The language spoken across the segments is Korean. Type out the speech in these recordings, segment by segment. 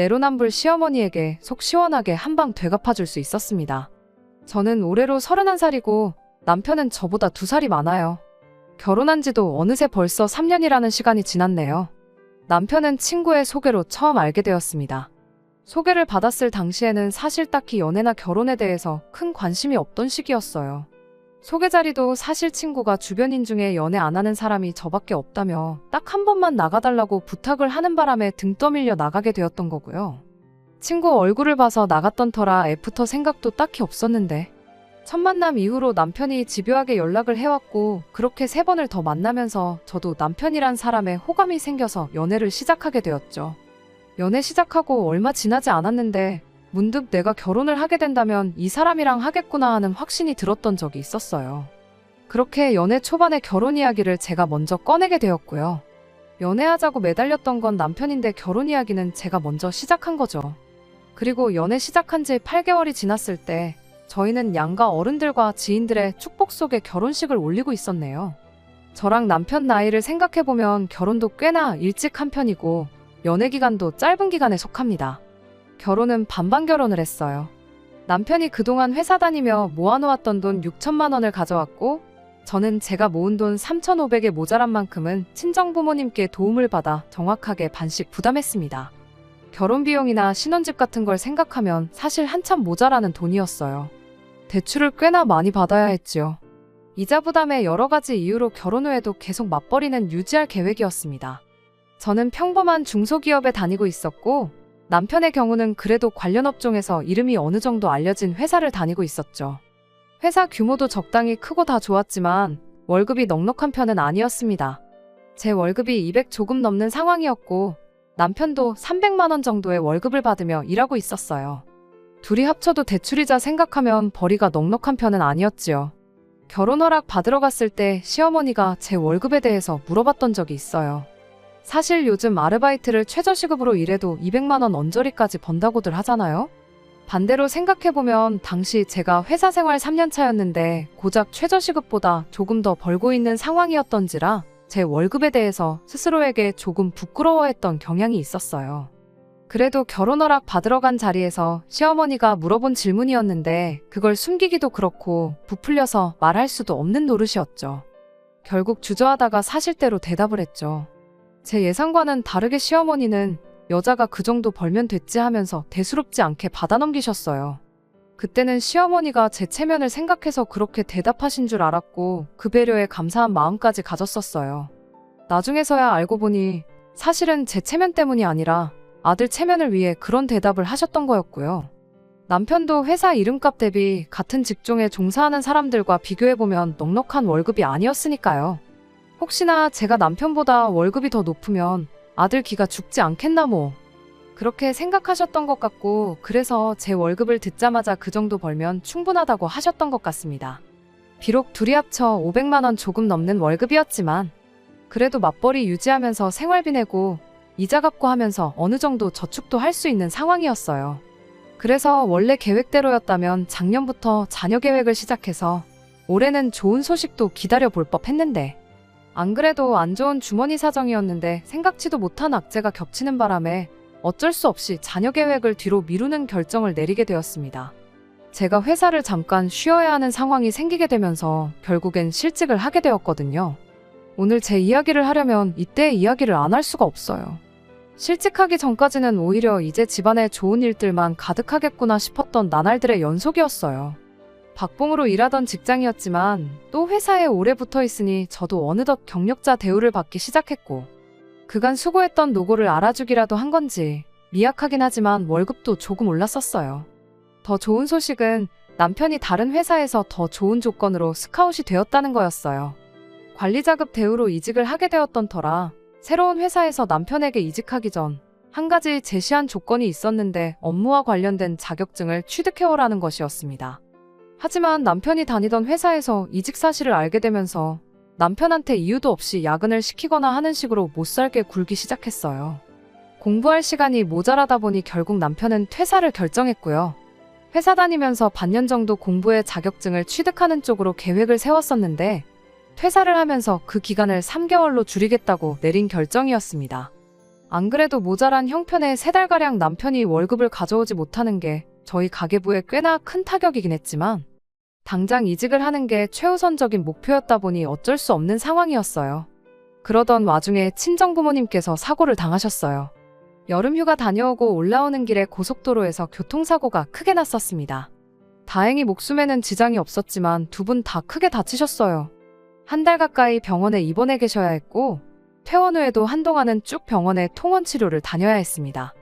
내로남불 시어머니에게 속 시원하게 한 방 되갚아줄 수 있었습니다. 저는 올해로 31살이고 남편은 저보다 두 살이 많아요. 결혼한 지도 어느새 벌써 3년이라는 시간이 지났네요. 남편은 친구의 소개로 처음 알게 되었습니다. 소개를 받았을 당시에는 사실 딱히 연애나 결혼에 대해서 큰 관심이 없던 시기였어요. 소개 자리도 사실 친구가 주변인 중에 연애 안 하는 사람이 저밖에 없다며 딱 한 번만 나가달라고 부탁을 하는 바람에 등 떠밀려 나가게 되었던 거고요. 친구 얼굴을 봐서 나갔던 터라 애프터 생각도 딱히 없었는데 첫 만남 이후로 남편이 집요하게 연락을 해왔고 그렇게 세 번을 더 만나면서 저도 남편이란 사람에 호감이 생겨서 연애를 시작하게 되었죠. 연애 시작하고 얼마 지나지 않았는데 문득 내가 결혼을 하게 된다면 이 사람이랑 하겠구나 하는 확신이 들었던 적이 있었어요. 그렇게 연애 초반의 결혼 이야기를 제가 먼저 꺼내게 되었고요. 연애하자고 매달렸던 건 남편인데 결혼 이야기는 제가 먼저 시작한 거죠. 그리고 연애 시작한 지 8개월이 지났을 때 저희는 양가 어른들과 지인들의 축복 속에 결혼식을 올리고 있었네요. 저랑 남편 나이를 생각해보면 결혼도 꽤나 일찍 한 편이고 연애 기간도 짧은 기간에 속합니다. 결혼은 반반 결혼을 했어요. 남편이 그동안 회사 다니며 모아놓았던 돈 6천만 원을 가져왔고 저는 제가 모은 돈 3,500에 모자란 만큼은 친정 부모님께 도움을 받아 정확하게 반씩 부담했습니다. 결혼 비용이나 신혼집 같은 걸 생각하면 사실 한참 모자라는 돈이었어요. 대출을 꽤나 많이 받아야 했지요. 이자 부담에 여러 가지 이유로 결혼 후에도 계속 맞벌이는 유지할 계획이었습니다. 저는 평범한 중소기업에 다니고 있었고 남편의 경우는 그래도 관련 업종에서 이름이 어느 정도 알려진 회사를 다니고 있었죠. 회사 규모도 적당히 크고 다 좋았지만 월급이 넉넉한 편은 아니었습니다. 제 월급이 200 조금 넘는 상황이었고 남편도 300만 원 정도의 월급을 받으며 일하고 있었어요. 둘이 합쳐도 대출이자 생각하면 벌이가 넉넉한 편은 아니었지요. 결혼 허락 받으러 갔을 때 시어머니가 제 월급에 대해서 물어봤던 적이 있어요. 사실 요즘 아르바이트를 최저시급으로 일해도 200만원 언저리까지 번다고들 하잖아요? 반대로 생각해보면 당시 제가 회사 생활 3년 차였는데 고작 최저시급보다 조금 더 벌고 있는 상황이었던지라 제 월급에 대해서 스스로에게 조금 부끄러워했던 경향이 있었어요. 그래도 결혼 허락 받으러 간 자리에서 시어머니가 물어본 질문이었는데 그걸 숨기기도 그렇고 부풀려서 말할 수도 없는 노릇이었죠. 결국 주저하다가 사실대로 대답을 했죠. 제 예상과는 다르게 시어머니는 여자가 그 정도 벌면 됐지 하면서 대수롭지 않게 받아넘기셨어요. 그때는 시어머니가 제 체면을 생각해서 그렇게 대답하신 줄 알았고 그 배려에 감사한 마음까지 가졌었어요. 나중에서야 알고 보니 사실은 제 체면 때문이 아니라 아들 체면을 위해 그런 대답을 하셨던 거였고요. 남편도 회사 이름값 대비 같은 직종에 종사하는 사람들과 비교해보면 넉넉한 월급이 아니었으니까요. 혹시나 제가 남편보다 월급이 더 높으면 아들 기가 죽지 않겠나 뭐. 그렇게 생각하셨던 것 같고, 그래서 제 월급을 듣자마자 그 정도 벌면 충분하다고 하셨던 것 같습니다. 비록 둘이 합쳐 500만 원 조금 넘는 월급이었지만, 그래도 맞벌이 유지하면서 생활비 내고, 이자 갚고 하면서 어느 정도 저축도 할 수 있는 상황이었어요. 그래서 원래 계획대로였다면 작년부터 자녀 계획을 시작해서 올해는 좋은 소식도 기다려 볼 법 했는데, 안 그래도 안 좋은 주머니 사정이었는데 생각지도 못한 악재가 겹치는 바람에 어쩔 수 없이 자녀 계획을 뒤로 미루는 결정을 내리게 되었습니다. 제가 회사를 잠깐 쉬어야 하는 상황이 생기게 되면서 결국엔 실직을 하게 되었거든요. 오늘 제 이야기를 하려면 이때의 이야기를 안 할 수가 없어요. 실직하기 전까지는 오히려 이제 집안에 좋은 일들만 가득하겠구나 싶었던 나날들의 연속이었어요. 박봉으로 일하던 직장이었지만 또 회사에 오래 붙어 있으니 저도 어느덧 경력자 대우를 받기 시작했고 그간 수고했던 노고를 알아주기라도 한 건지 미약하긴 하지만 월급도 조금 올랐었어요. 더 좋은 소식은 남편이 다른 회사에서 더 좋은 조건으로 스카웃이 되었다는 거였어요. 관리자급 대우로 이직을 하게 되었던 터라 새로운 회사에서 남편에게 이직하기 전 한 가지 제시한 조건이 있었는데 업무와 관련된 자격증을 취득해오라는 것이었습니다. 하지만 남편이 다니던 회사에서 이직 사실을 알게 되면서 남편한테 이유도 없이 야근을 시키거나 하는 식으로 못 살게 굴기 시작했어요. 공부할 시간이 모자라다 보니 결국 남편은 퇴사를 결정했고요. 회사 다니면서 반년 정도 공부의 자격증을 취득하는 쪽으로 계획을 세웠었는데 퇴사를 하면서 그 기간을 3개월로 줄이겠다고 내린 결정이었습니다. 안 그래도 모자란 형편에 세 달가량 남편이 월급을 가져오지 못하는 게 저희 가계부에 꽤나 큰 타격이긴 했지만 당장 이직을 하는 게 최우선적인 목표였다 보니 어쩔 수 없는 상황이었어요. 그러던 와중에 친정 부모님께서 사고를 당하셨어요. 여름휴가 다녀오고 올라오는 길에 고속도로에서 교통사고가 크게 났었습니다. 다행히 목숨에는 지장이 없었지만 두 분 다 크게 다치셨어요. 한 달 가까이 병원에 입원해 계셔야 했고, 퇴원 후에도 한동안은 쭉 병원에 통원 치료를 다녀야 했습니다.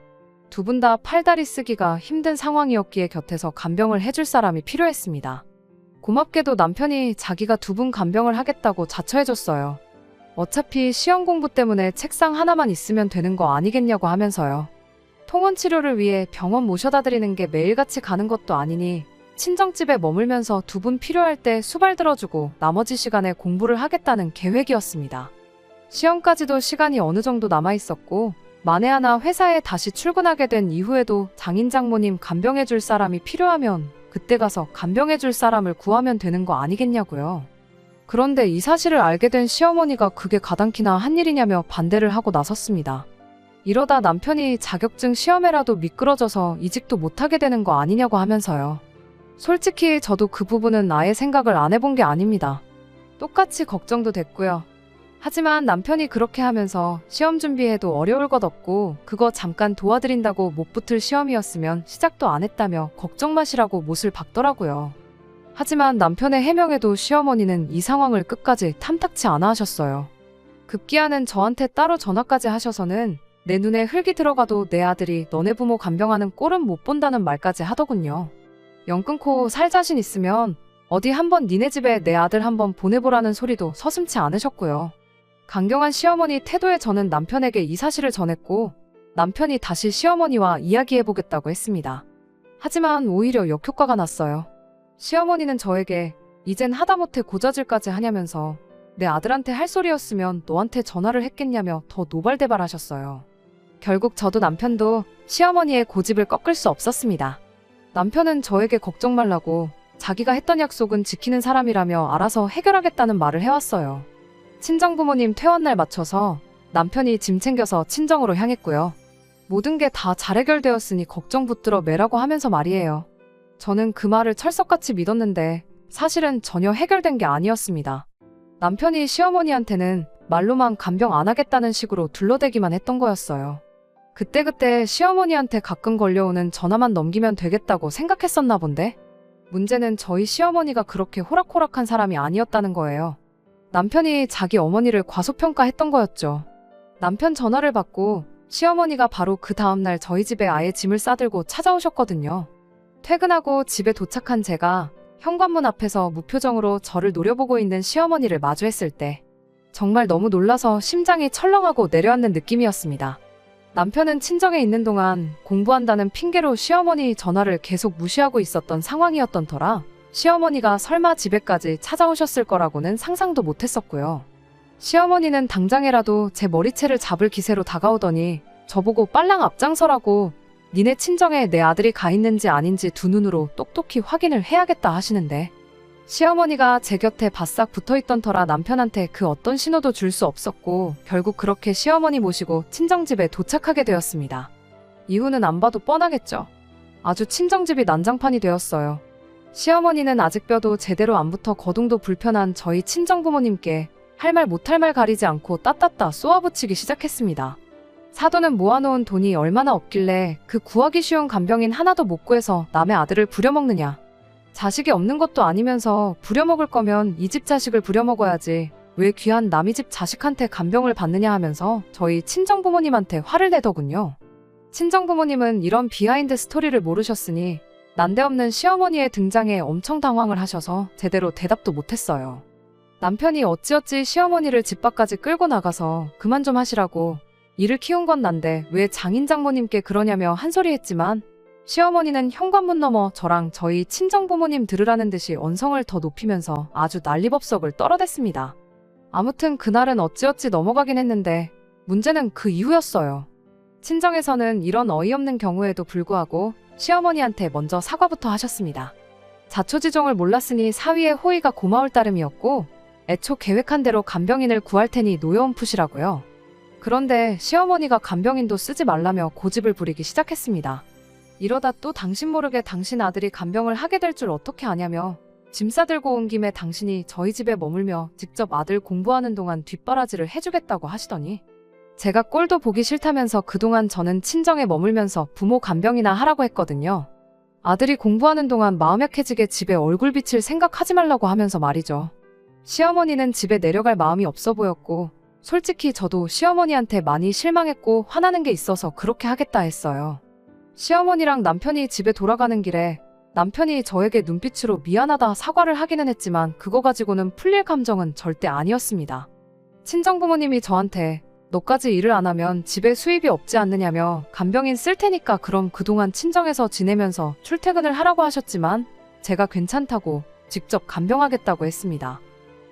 두 분 다 팔다리 쓰기가 힘든 상황이었기에 곁에서 간병을 해줄 사람이 필요했습니다. 고맙게도 남편이 자기가 두분 간병을 하겠다고 자처해줬어요. 어차피 시험 공부 때문에 책상 하나만 있으면 되는 거 아니겠냐고 하면서요. 통원 치료를 위해 병원 모셔다 드리는 게 매일같이 가는 것도 아니니 친정집에 머물면서 두 분 필요할 때 수발 들어주고 나머지 시간에 공부를 하겠다는 계획이었습니다. 시험까지도 시간이 어느 정도 남아 있었고 만에 하나 회사에 다시 출근하게 된 이후에도 장인 장모님 간병해 줄 사람이 필요하면 그때 가서 간병해 줄 사람을 구하면 되는 거 아니겠냐고요. 그런데 이 사실을 알게 된 시어머니가 그게 가당키나 한 일이냐며 반대를 하고 나섰습니다. 이러다 남편이 자격증 시험에라도 미끄러져서 이직도 못하게 되는 거 아니냐고 하면서요. 솔직히 저도 그 부분은 아예 생각을 안 해본 게 아닙니다. 똑같이 걱정도 됐고요. 하지만 남편이 그렇게 하면서 시험 준비해도 어려울 것 없고 그거 잠깐 도와드린다고 못 붙을 시험이었으면 시작도 안 했다며 걱정 마시라고 못을 박더라고요. 하지만 남편의 해명에도 시어머니는 이 상황을 끝까지 탐탁치 않아 하셨어요. 급기야는 저한테 따로 전화까지 하셔서는 내 눈에 흙이 들어가도 내 아들이 너네 부모 간병하는 꼴은 못 본다는 말까지 하더군요. 영 끊고 살 자신 있으면 어디 한번 니네 집에 내 아들 한번 보내보라는 소리도 서슴치 않으셨고요. 강경한 시어머니 태도에 저는 남편에게 이 사실을 전했고 남편이 다시 시어머니와 이야기해보겠다고 했습니다. 하지만 오히려 역효과가 났어요. 시어머니는 저에게 이젠 하다못해 고자질까지 하냐면서 내 아들한테 할 소리였으면 너한테 전화를 했겠냐며 더 노발대발하셨어요. 결국 저도 남편도 시어머니의 고집을 꺾을 수 없었습니다. 남편은 저에게 걱정 말라고 자기가 했던 약속은 지키는 사람이라며 알아서 해결하겠다는 말을 해왔어요. 친정부모님 퇴원날 맞춰서 남편이 짐 챙겨서 친정으로 향했고요. 모든 게 다 잘 해결되었으니 걱정 붙들어 매라고 하면서 말이에요. 저는 그 말을 철석같이 믿었는데 사실은 전혀 해결된 게 아니었습니다. 남편이 시어머니한테는 말로만 간병 안 하겠다는 식으로 둘러대기만 했던 거였어요. 그때그때 시어머니한테 가끔 걸려오는 전화만 넘기면 되겠다고 생각했었나 본데? 문제는 저희 시어머니가 그렇게 호락호락한 사람이 아니었다는 거예요. 남편이 자기 어머니를 과소평가했던 거였죠. 남편 전화를 받고 시어머니가 바로 그 다음날 저희 집에 아예 짐을 싸들고 찾아오셨거든요. 퇴근하고 집에 도착한 제가 현관문 앞에서 무표정으로 저를 노려보고 있는 시어머니를 마주했을 때 정말 너무 놀라서 심장이 철렁하고 내려앉는 느낌이었습니다. 남편은 친정에 있는 동안 공부한다는 핑계로 시어머니 전화를 계속 무시하고 있었던 상황이었던 터라 시어머니가 설마 집에까지 찾아오셨을 거라고는 상상도 못했었고요. 시어머니는 당장에라도 제 머리채를 잡을 기세로 다가오더니 저보고 빨랑 앞장서라고 니네 친정에 내 아들이 가 있는지 아닌지 두 눈으로 똑똑히 확인을 해야겠다 하시는데 시어머니가 제 곁에 바싹 붙어 있던 터라 남편한테 그 어떤 신호도 줄 수 없었고 결국 그렇게 시어머니 모시고 친정집에 도착하게 되었습니다. 이유는 안 봐도 뻔하겠죠. 아주 친정집이 난장판이 되었어요. 시어머니는 아직 뼈도 제대로 안 붙어 거동도 불편한 저희 친정부모님께 할 말 못할 말 가리지 않고 따따따 쏘아붙이기 시작했습니다. 사돈은 모아놓은 돈이 얼마나 없길래 그 구하기 쉬운 간병인 하나도 못 구해서 남의 아들을 부려먹느냐. 자식이 없는 것도 아니면서 부려먹을 거면 이 집 자식을 부려먹어야지. 왜 귀한 남의 집 자식한테 간병을 받느냐 하면서 저희 친정부모님한테 화를 내더군요. 친정부모님은 이런 비하인드 스토리를 모르셨으니 난데없는 시어머니의 등장에 엄청 당황을 하셔서 제대로 대답도 못했어요. 남편이 어찌어찌 시어머니를 집 밖까지 끌고 나가서 그만 좀 하시라고 이를 키운 건 난데 왜 장인 장모님께 그러냐며 한 소리 했지만 시어머니는 현관문 넘어 저랑 저희 친정부모님 들으라는 듯이 언성을 더 높이면서 아주 난리법석을 떨어댔습니다. 아무튼 그날은 어찌어찌 넘어가긴 했는데 문제는 그 이후였어요. 친정에서는 이런 어이없는 경우에도 불구하고 시어머니한테 먼저 사과부터 하셨습니다. 자초지종을 몰랐으니 사위의 호의가 고마울 따름이었고 애초 계획한 대로 간병인을 구할 테니 노여움 푸시라고요. 그런데 시어머니가 간병인도 쓰지 말라며 고집을 부리기 시작했습니다. 이러다 또 당신 모르게 당신 아들이 간병을 하게 될 줄 어떻게 아냐며 짐 싸들고 온 김에 당신이 저희 집에 머물며 직접 아들 공부하는 동안 뒷바라지를 해주겠다고 하시더니 제가 꼴도 보기 싫다면서 그동안 저는 친정에 머물면서 부모 간병이나 하라고 했거든요. 아들이 공부하는 동안 마음 약해지게 집에 얼굴 비칠 생각하지 말라고 하면서 말이죠. 시어머니는 집에 내려갈 마음이 없어 보였고 솔직히 저도 시어머니한테 많이 실망했고 화나는 게 있어서 그렇게 하겠다 했어요. 시어머니랑 남편이 집에 돌아가는 길에 남편이 저에게 눈빛으로 미안하다 사과를 하기는 했지만 그거 가지고는 풀릴 감정은 절대 아니었습니다. 친정 부모님이 저한테 너까지 일을 안 하면 집에 수입이 없지 않느냐며 간병인 쓸 테니까 그럼 그동안 친정에서 지내면서 출퇴근을 하라고 하셨지만 제가 괜찮다고 직접 간병하겠다고 했습니다.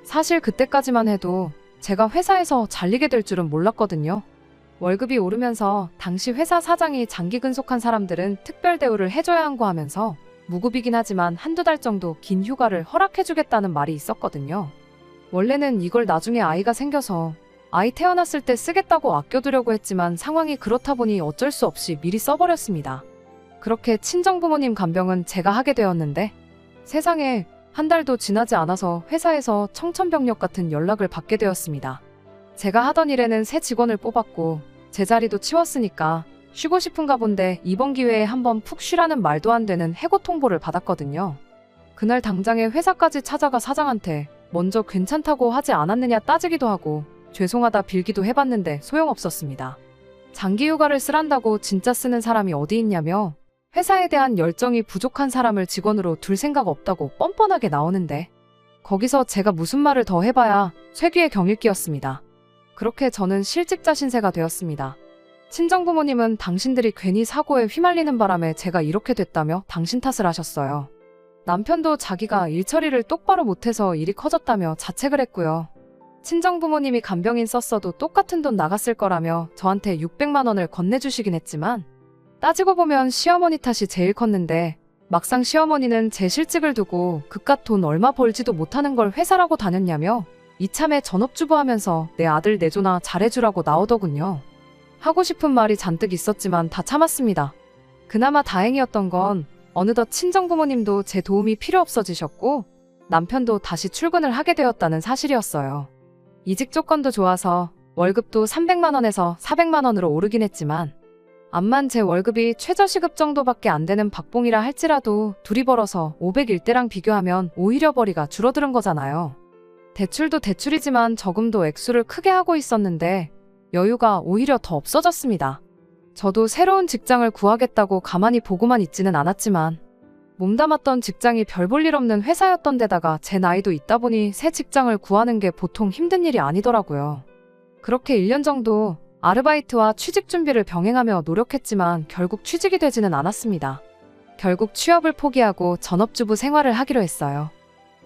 사실 그때까지만 해도 제가 회사에서 잘리게 될 줄은 몰랐거든요. 월급이 오르면서 당시 회사 사장이 장기 근속한 사람들은 특별 대우를 해줘야 한고 하면서 무급이긴 하지만 한두 달 정도 긴 휴가를 허락해주겠다는 말이 있었거든요. 원래는 이걸 나중에 아이가 생겨서 아이 태어났을 때 쓰겠다고 아껴두려고 했지만 상황이 그렇다 보니 어쩔 수 없이 미리 써버렸습니다. 그렇게 친정부모님 간병은 제가 하게 되었는데 세상에 한 달도 지나지 않아서 회사에서 청천벽력 같은 연락을 받게 되었습니다. 제가 하던 일에는 새 직원을 뽑았고 제 자리도 치웠으니까 쉬고 싶은가 본데 이번 기회에 한번 푹 쉬라는 말도 안 되는 해고 통보를 받았거든요. 그날 당장에 회사까지 찾아가 사장한테 먼저 괜찮다고 하지 않았느냐 따지기도 하고 죄송하다 빌기도 해봤는데 소용없었습니다. 장기 휴가를 쓰란다고 진짜 쓰는 사람이 어디 있냐며 회사에 대한 열정이 부족한 사람을 직원으로 둘 생각 없다고 뻔뻔하게 나오는데 거기서 제가 무슨 말을 더 해봐야 쇠귀의 경일기였습니다. 그렇게 저는 실직자 신세가 되었습니다. 친정부모님은 당신들이 괜히 사고에 휘말리는 바람에 제가 이렇게 됐다며 당신 탓을 하셨어요. 남편도 자기가 일 처리를 똑바로 못해서 일이 커졌다며 자책을 했고요. 친정 부모님이 간병인 썼어도 똑같은 돈 나갔을 거라며 저한테 600만 원을 건네주시긴 했지만 따지고 보면 시어머니 탓이 제일 컸는데 막상 시어머니는 제 실직을 두고 그깟 돈 얼마 벌지도 못하는 걸 회사라고 다녔냐며 이참에 전업주부 하면서 내 아들 내조나 잘해주라고 나오더군요. 하고 싶은 말이 잔뜩 있었지만 다 참았습니다. 그나마 다행이었던 건 어느덧 친정부모님도 제 도움이 필요 없어지셨고 남편도 다시 출근을 하게 되었다는 사실이었어요. 이직 조건도 좋아서 월급도 300만 원에서 400만 원으로 오르긴 했지만 암만 제 월급이 최저시급 정도밖에 안 되는 박봉이라 할지라도 둘이 벌어서 501대랑 비교하면 오히려 벌이가 줄어드는 거잖아요. 대출도 대출이지만 저금도 액수를 크게 하고 있었는데 여유가 오히려 더 없어졌습니다. 저도 새로운 직장을 구하겠다고 가만히 보고만 있지는 않았지만 몸담았던 직장이 별 볼 일 없는 회사였던 데다가 제 나이도 있다 보니 새 직장을 구하는 게 보통 힘든 일이 아니더라고요. 그렇게 1년 정도 아르바이트와 취직 준비를 병행하며 노력했지만 결국 취직이 되지는 않았습니다. 결국 취업을 포기하고 전업주부 생활을 하기로 했어요.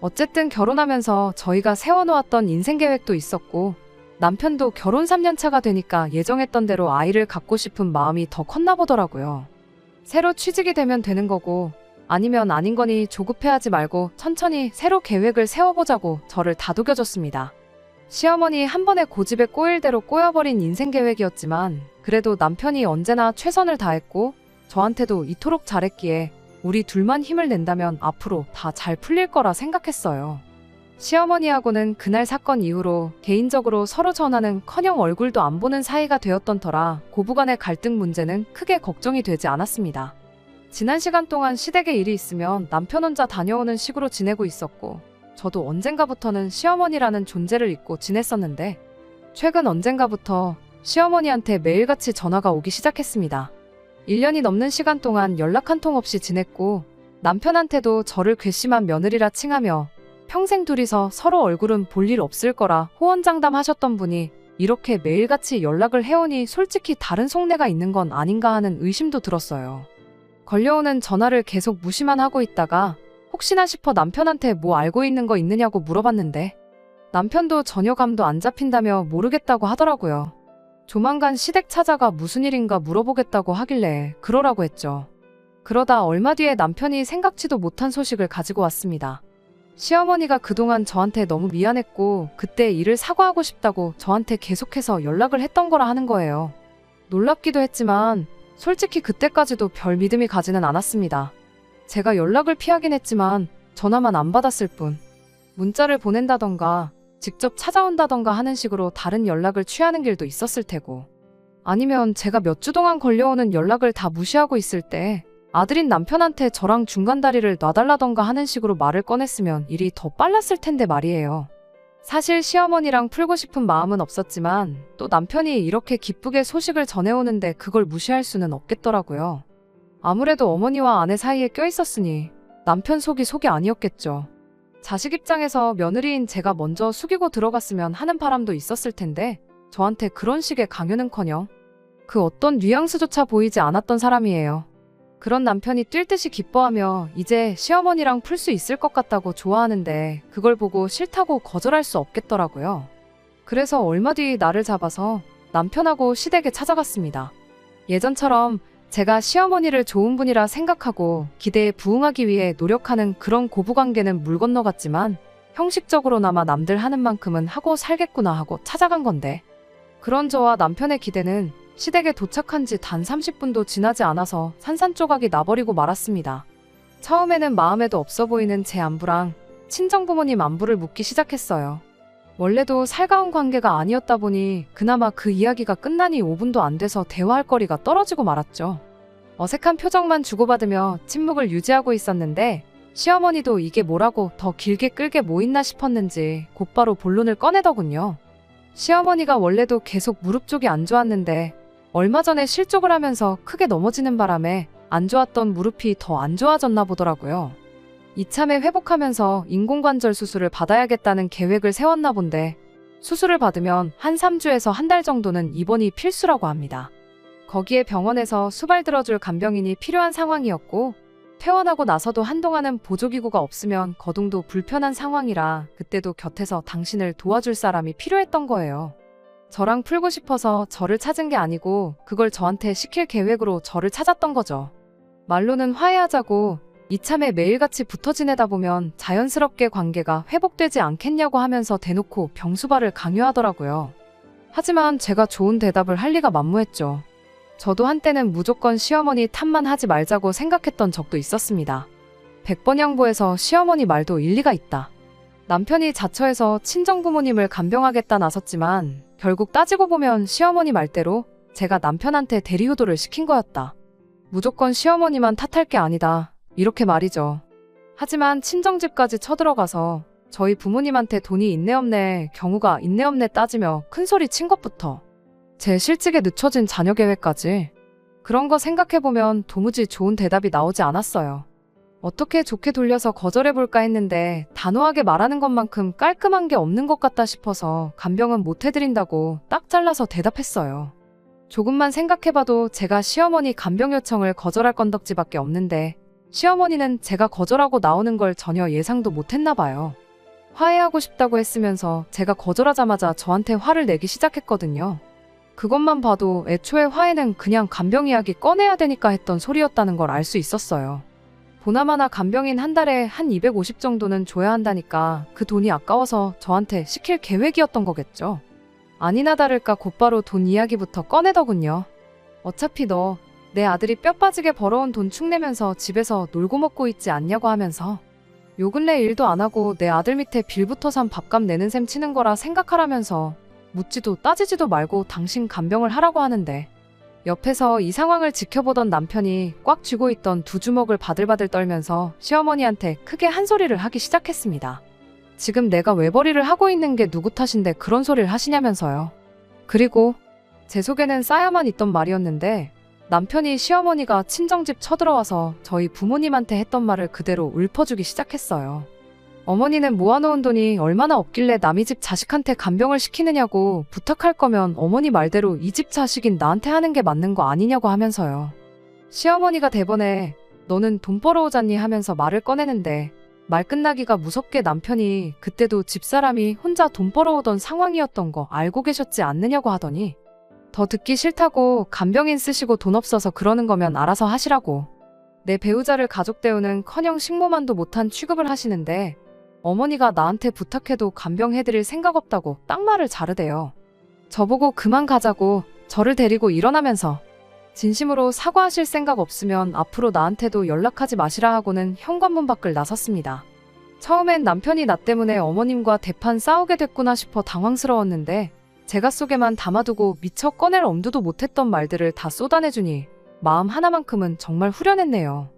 어쨌든 결혼하면서 저희가 세워놓았던 인생 계획도 있었고 남편도 결혼 3년 차가 되니까 예정했던 대로 아이를 갖고 싶은 마음이 더 컸나 보더라고요. 새로 취직이 되면 되는 거고 아니면 아닌 거니 조급해하지 말고 천천히 새로 계획을 세워보자고 저를 다독여줬습니다. 시어머니 한 번에 고집에 꼬일 대로 꼬여버린 인생 계획이었지만 그래도 남편이 언제나 최선을 다했고 저한테도 이토록 잘했기에 우리 둘만 힘을 낸다면 앞으로 다 잘 풀릴 거라 생각했어요. 시어머니하고는 그날 사건 이후로 개인적으로 서로 전화는 커녕 얼굴도 안 보는 사이가 되었던 터라 고부간의 갈등 문제는 크게 걱정이 되지 않았습니다. 지난 시간 동안 시댁에 일이 있으면 남편 혼자 다녀오는 식으로 지내고 있었고 저도 언젠가부터는 시어머니라는 존재를 잊고 지냈었는데 최근 언젠가부터 시어머니한테 매일같이 전화가 오기 시작했습니다. 1년이 넘는 시간 동안 연락 한 통 없이 지냈고 남편한테도 저를 괘씸한 며느리라 칭하며 평생 둘이서 서로 얼굴은 볼 일 없을 거라 호언장담 하셨던 분이 이렇게 매일같이 연락을 해오니 솔직히 다른 속내가 있는 건 아닌가 하는 의심도 들었어요. 걸려오는 전화를 계속 무시만 하고 있다가 혹시나 싶어 남편한테 뭐 알고 있는 거 있느냐고 물어봤는데 남편도 전혀 감도 안 잡힌다며 모르겠다고 하더라고요. 조만간 시댁 찾아가 무슨 일인가 물어보겠다고 하길래 그러라고 했죠. 그러다 얼마 뒤에 남편이 생각지도 못한 소식을 가지고 왔습니다. 시어머니가 그동안 저한테 너무 미안했고 그때 일을 사과하고 싶다고 저한테 계속해서 연락을 했던 거라 하는 거예요. 놀랍기도 했지만 솔직히 그때까지도 별 믿음이 가지는 않았습니다. 제가 연락을 피하긴 했지만 전화만 안 받았을 뿐 문자를 보낸다던가 직접 찾아온다던가 하는 식으로 다른 연락을 취하는 길도 있었을 테고 아니면 제가 몇 주 동안 걸려오는 연락을 다 무시하고 있을 때 아들인 남편한테 저랑 중간다리를 놔달라던가 하는 식으로 말을 꺼냈으면 일이 더 빨랐을 텐데 말이에요. 사실 시어머니랑 풀고 싶은 마음은 없었지만 또 남편이 이렇게 기쁘게 소식을 전해오는데 그걸 무시할 수는 없겠더라고요. 아무래도 어머니와 아내 사이에 껴있었으니 남편 속이 속이 아니었겠죠. 자식 입장에서 며느리인 제가 먼저 숙이고 들어갔으면 하는 바람도 있었을 텐데 저한테 그런 식의 강요는커녕 그 어떤 뉘앙스조차 보이지 않았던 사람이에요. 그런 남편이 뛸 듯이 기뻐하며 이제 시어머니랑 풀 수 있을 것 같다고 좋아하는데 그걸 보고 싫다고 거절할 수 없겠더라고요. 그래서 얼마 뒤 나를 잡아서 남편하고 시댁에 찾아갔습니다. 예전처럼 제가 시어머니를 좋은 분이라 생각하고 기대에 부응하기 위해 노력하는 그런 고부관계는 물 건너갔지만 형식적으로나마 남들 하는 만큼은 하고 살겠구나 하고 찾아간 건데 그런 저와 남편의 기대는 시댁에 도착한 지 단 30분도 지나지 않아서 산산조각이 나버리고 말았습니다. 처음에는 마음에도 없어 보이는 제 안부랑 친정부모님 안부를 묻기 시작했어요. 원래도 살가운 관계가 아니었다 보니 그나마 그 이야기가 끝나니 5분도 안 돼서 대화할 거리가 떨어지고 말았죠. 어색한 표정만 주고받으며 침묵을 유지하고 있었는데 시어머니도 이게 뭐라고 더 길게 끌게 뭐 있나 싶었는지 곧바로 본론을 꺼내더군요. 시어머니가 원래도 계속 무릎 쪽이 안 좋았는데 얼마 전에 실족을 하면서 크게 넘어지는 바람에 안 좋았던 무릎이 더 안 좋아졌나 보더라고요. 이참에 회복하면서 인공관절 수술을 받아야겠다는 계획을 세웠나 본데 수술을 받으면 한 3주에서 한 달 정도는 입원이 필수라고 합니다. 거기에 병원에서 수발 들어줄 간병인이 필요한 상황이었고 퇴원하고 나서도 한동안은 보조기구가 없으면 거동도 불편한 상황이라 그때도 곁에서 당신을 도와줄 사람이 필요했던 거예요. 저랑 풀고 싶어서 저를 찾은 게 아니고 그걸 저한테 시킬 계획으로 저를 찾았던 거죠. 말로는 화해하자고 이참에 매일같이 붙어 지내다 보면 자연스럽게 관계가 회복되지 않겠냐고 하면서 대놓고 병수발을 강요하더라고요. 하지만 제가 좋은 대답을 할 리가 만무했죠. 저도 한때는 무조건 시어머니 탓만 하지 말자고 생각했던 적도 있었습니다. 백번 양보해서 시어머니 말도 일리가 있다. 남편이 자처해서 친정 부모님을 간병하겠다 나섰지만 결국 따지고 보면 시어머니 말대로 제가 남편한테 대리효도를 시킨 거였다. 무조건 시어머니만 탓할 게 아니다. 이렇게 말이죠. 하지만 친정집까지 쳐들어가서 저희 부모님한테 돈이 있네 없네 경우가 있네 없네 따지며 큰 소리 친 것부터 제 실직에 늦춰진 자녀 계획까지 그런 거 생각해보면 도무지 좋은 대답이 나오지 않았어요. 어떻게 좋게 돌려서 거절해볼까 했는데 단호하게 말하는 것만큼 깔끔한 게 없는 것 같다 싶어서 간병은 못 해드린다고 딱 잘라서 대답했어요. 조금만 생각해봐도 제가 시어머니 간병 요청을 거절할 건덕지밖에 없는데 시어머니는 제가 거절하고 나오는 걸 전혀 예상도 못했나 봐요. 화해하고 싶다고 했으면서 제가 거절하자마자 저한테 화를 내기 시작했거든요. 그것만 봐도 애초에 화해는 그냥 간병 이야기 꺼내야 되니까 했던 소리였다는 걸 알 수 있었어요. 보나마나 간병인 한 달에 한 250 정도는 줘야 한다니까 그 돈이 아까워서 저한테 시킬 계획이었던 거겠죠. 아니나 다를까 곧바로 돈 이야기부터 꺼내더군요. 어차피 너 내 아들이 뼈 빠지게 벌어온 돈 축내면서 집에서 놀고 먹고 있지 않냐고 하면서 요 근래 일도 안 하고 내 아들 밑에 빌부터 산 밥값 내는 셈 치는 거라 생각하라면서 묻지도 따지지도 말고 당신 간병을 하라고 하는데 옆에서 이 상황을 지켜보던 남편이 꽉 쥐고 있던 두 주먹을 바들바들 떨면서 시어머니한테 크게 한 소리를 하기 시작했습니다. 지금 내가 외벌이를 하고 있는 게 누구 탓인데 그런 소리를 하시냐면서요. 그리고 제 속에는 쌓여만 있던 말이었는데 남편이 시어머니가 친정집 쳐들어와서 저희 부모님한테 했던 말을 그대로 읊어주기 시작했어요. 어머니는 모아놓은 돈이 얼마나 없길래 남의 집 자식한테 간병을 시키느냐고 부탁할 거면 어머니 말대로 이 집 자식인 나한테 하는 게 맞는 거 아니냐고 하면서요. 시어머니가 대번에 너는 돈 벌어오잖니 하면서 말을 꺼내는데 말 끝나기가 무섭게 남편이 그때도 집사람이 혼자 돈 벌어오던 상황이었던 거 알고 계셨지 않느냐고 하더니 더 듣기 싫다고 간병인 쓰시고 돈 없어서 그러는 거면 알아서 하시라고 내 배우자를 가족 대우는 커녕 식모만도 못한 취급을 하시는데 어머니가 나한테 부탁해도 간병해드릴 생각 없다고 딱 말을 자르대요. 저보고 그만 가자고 저를 데리고 일어나면서 진심으로 사과하실 생각 없으면 앞으로 나한테도 연락하지 마시라 하고는 현관문 밖을 나섰습니다. 처음엔 남편이 나 때문에 어머님과 대판 싸우게 됐구나 싶어 당황스러웠는데 제가 속에만 담아두고 미처 꺼낼 엄두도 못했던 말들을 다 쏟아내주니 마음 하나만큼은 정말 후련했네요.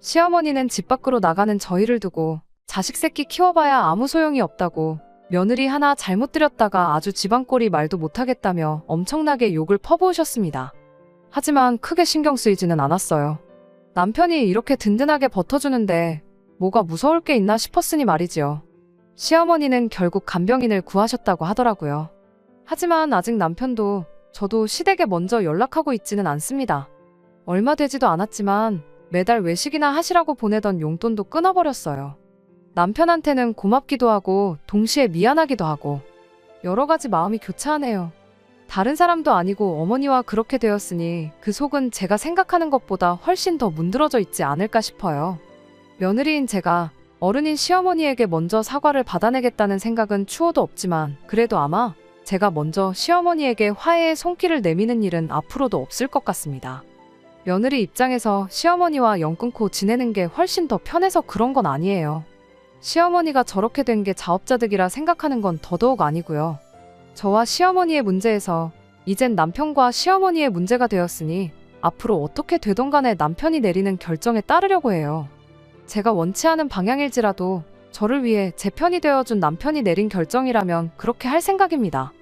시어머니는 집 밖으로 나가는 저희를 두고 자식 새끼 키워봐야 아무 소용이 없다고 며느리 하나 잘못 들였다가 아주 집안꼴이 말도 못하겠다며 엄청나게 욕을 퍼부으셨습니다. 하지만 크게 신경 쓰이지는 않았어요. 남편이 이렇게 든든하게 버텨주는데 뭐가 무서울 게 있나 싶었으니 말이지요. 시어머니는 결국 간병인을 구하셨다고 하더라고요. 하지만 아직 남편도 저도 시댁에 먼저 연락하고 있지는 않습니다. 얼마 되지도 않았지만 매달 외식이나 하시라고 보내던 용돈도 끊어버렸어요. 남편한테는 고맙기도 하고 동시에 미안하기도 하고 여러 가지 마음이 교차하네요. 다른 사람도 아니고 어머니와 그렇게 되었으니 그 속은 제가 생각하는 것보다 훨씬 더 문드러져 있지 않을까 싶어요. 며느리인 제가 어른인 시어머니에게 먼저 사과를 받아내겠다는 생각은 추호도 없지만 그래도 아마 제가 먼저 시어머니에게 화해의 손길을 내미는 일은 앞으로도 없을 것 같습니다. 며느리 입장에서 시어머니와 연 끊고 지내는 게 훨씬 더 편해서 그런 건 아니에요. 시어머니가 저렇게 된 게 자업자득이라 생각하는 건 더더욱 아니고요. 저와 시어머니의 문제에서 이젠 남편과 시어머니의 문제가 되었으니 앞으로 어떻게 되던 간에 남편이 내리는 결정에 따르려고 해요. 제가 원치 않은 방향일지라도 저를 위해 제 편이 되어준 남편이 내린 결정이라면 그렇게 할 생각입니다.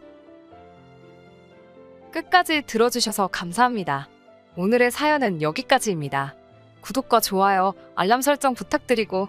끝까지 들어주셔서 감사합니다. 오늘의 사연은 여기까지입니다. 구독과 좋아요, 알람 설정 부탁드리고